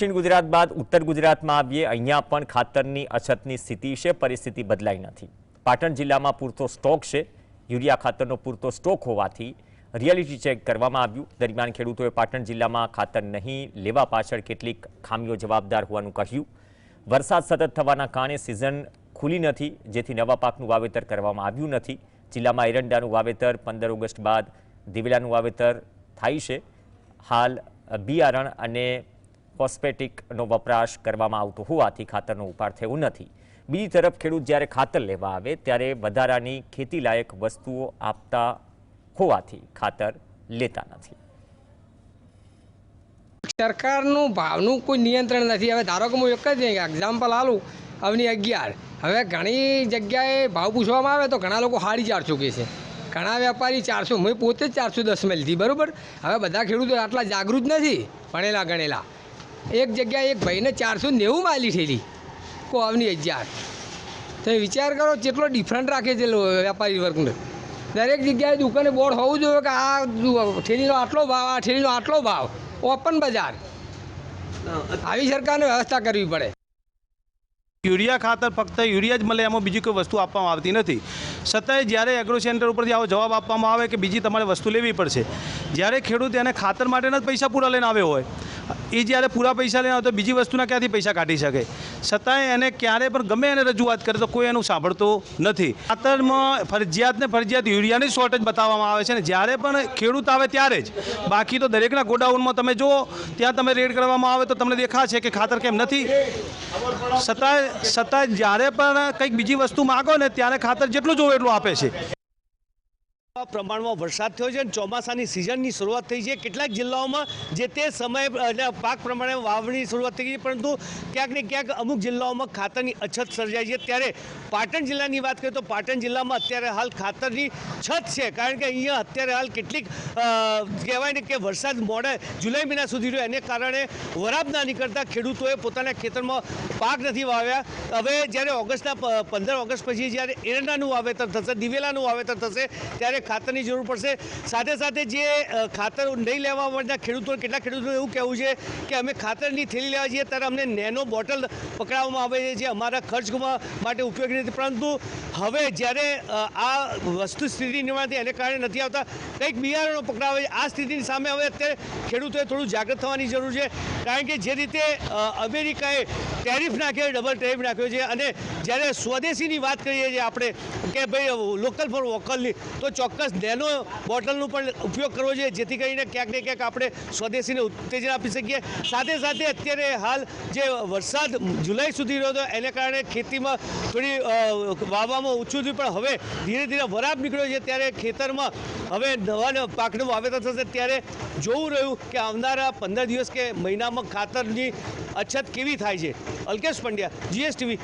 દક્ષિણ ગુજરાત બાદ ઉત્તર ગુજરાતમાં આવીએ. અહીંયા પણ ખાતરની અછતની સ્થિતિ છે, પરિસ્થિતિ બદલાઈ નથી. પાટણ જિલ્લામાં પૂરતો સ્ટોક છે. યુરિયા ખાતરનો પૂરતો સ્ટોક હોવાથી રિયાલિટી ચેક કરવામાં આવ્યું. દરમિયાન ખેડૂતોએ પાટણ જિલ્લામાં ખાતર નહીં લેવા પાછળ કેટલીક ખામીઓ જવાબદાર હોવાનું કહ્યું. વરસાદ સતત થવાના કારણે સિઝન ખુલી નથી, જેથી નવા પાકનું વાવેતર કરવામાં આવ્યું નથી. જિલ્લામાં એરંડાનું વાવેતર પંદર ઓગસ્ટ બાદ, દિવેલાનું વાવેતર થાય છે. હાલ બિયારણ અને ફોસ્ફેટિકનો વપરાશ કરવામાં આવતો હોવાથી ખાતરનો ઉપાડ થયો નથી. બીજી તરફ ખેડૂત જ્યારે ખાતર લેવા આવે ત્યારે વધારાની ખેતીલાયક વસ્તુઓ આપતા હોવાથી ખાતર લેતા નથી. સરકારનું ભાવનું કોઈ નિયંત્રણ નથી. હવે ધારો કે હું એક જ એક્ઝામ્પલ આલું. અવની અગિયાર. હવે ઘણી જગ્યાએ ભાવ પૂછવામાં આવે તો ઘણા લોકો સાડી ચારસો કહે છે. ઘણા વેપારી ચારસો મેં પોતે જ ચારસો દસમાં લીધી બરાબર? હવે બધા ખેડૂતો આટલા જાગૃત નથી. ભણેલા ગણેલા. એક જગ્યાએ એક ભાઈને ચારસો નેવું માલી થયેલી કો હજાર. તમે વિચાર કરો કેટલો ડિફરન્ટ રાખે છે વેપારી વર્ગને. દરેક જગ્યાએ દુકાને બોર્ડ હોવું જોઈએ કે આ ઠેલીનો આટલો ભાવ, આ ઠેલીનો આટલો ભાવ. ઓપન બજાર. આવી સરકારને વ્યવસ્થા કરવી પડે. યુરિયા ખાતર ફક્ત યુરિયા જ મળે એમાં બીજી કોઈ વસ્તુ આપવામાં આવતી નથી. છતાંય જ્યારે એગ્રો સેન્ટર ઉપરથી આવો જવાબ આપવામાં આવે કે બીજી તમારે વસ્તુ લેવી પડશે. જ્યારે ખેડૂત એને ખાતર માટેના જ પૈસા પૂરા લઈને આવ્યો હોય એ જ્યારે પૂરા પૈસા લેવા તો બીજી વસ્તુના ક્યાંથી પૈસા કાઢી શકે? છતાંય એને ક્યારે પણ ગમે એને રજૂઆત કરે તો કોઈ એનું સાંભળતું નથી. ખાતરમાં ફરજિયાત ને ફરજિયાત યુરિયાની શોર્ટેજ બતાવવામાં આવે છે ને જ્યારે પણ ખેડૂત આવે ત્યારે જ. બાકી તો દરેકના ગોડાઉનમાં તમે જુઓ, ત્યાં તમે રેડ કરવામાં આવે તો તમને દેખાશે કે ખાતર કેમ નથી. છતાંય છતાંય જ્યારે પણ કંઈક બીજી વસ્તુ માગો ને ત્યારે ખાતર જેટલું જોવે એટલું આપે છે. પ્રમાણમાં વરસાદ થયો છે અને ચોમાસાની સિઝનની શરૂઆત થઈ છે. કેટલાક જિલ્લાઓમાં જે તે સમયે, એટલે પાક પ્રમાણે વાવણી શરૂઆત થઈ છે, પરંતુ ક્યાંક ને ક્યાંક અમુક જિલ્લાઓમાં ખાતરની અછત સર્જાય છે. ત્યારે પાટણ જિલ્લાની વાત કરીએ તો પાટણ જિલ્લામાં અત્યારે હાલ ખાતરની છત છે. કારણ કે અહીંયા અત્યારે હાલ કેટલીક કહેવાય ને કે વરસાદ મોડે જુલાઈ મહિના સુધી રહ્યો. એને કારણે વરાપ ના નીકળતા ખેડૂતોએ પોતાના ખેતરમાં પાક નથી વાવ્યા. હવે જ્યારે ઓગસ્ટના પંદર ઓગસ્ટ પછી જ્યારે એરંડાનું વાવેતર થશે, દિવેલાનું વાવેતર થશે, ત્યારે ખાતરની જરૂર પડશે. સાથે સાથે જે ખાતર નહીં લેવા માટેના ખેડૂતો, કેટલાક ખેડૂતોનું એવું કહેવું છે કે અમે ખાતરની થેલી લેવા જઈએ, ત્યારે અમને નેનો બોટલ પકડાવવામાં આવે છે જે અમારા ખર્ચ માટે ઉપયોગી નથી પરંતુ હવે જ્યારે આ વસ્તુ સ્થિતિ નિર્માણથી એને કારણે નથી આવતા, કંઈક બિયારણો પકડાવે આ સ્થિતિની સામે હવે અત્યારે ખેડૂતોએ થોડું જાગૃત થવાની જરૂર છે. કારણ કે જે રીતે અમેરિકાએ ટેરિફ નાખ્યો ડબલ ટેરિફ નાખ્યો છે. અને જ્યારે સ્વદેશીની વાત કરીએ છીએ આપણે કે ભાઈ, લોકલ ફોર વોકલની, તો ચોક્કસ નેનો બોટલનું પણ ઉપયોગ કરવો જોઈએ, જેથી કરીને ક્યાંક ને ક્યાંક આપણે સ્વદેશીને ઉત્તેજન આપી શકીએ. સાથે સાથે અત્યારે હાલ જે વરસાદ જુલાઈ સુધી રહ્યો હતો, એને કારણે ખેતીમાં થોડી વાવવામાં ઓછું થયું, પણ હવે ધીરે ધીરે વરાપ નીકળ્યો છે. ત્યારે ખેતરમાં હવે નવા પાકનું વાવેતર થશે. ત્યારે જોવું રહ્યું કે આવનારા પંદર દિવસ કે મહિનામાં ખાતરની અછત કેવી થાય છે. અલ્કેશ પંડ્યા, જીએસટીવી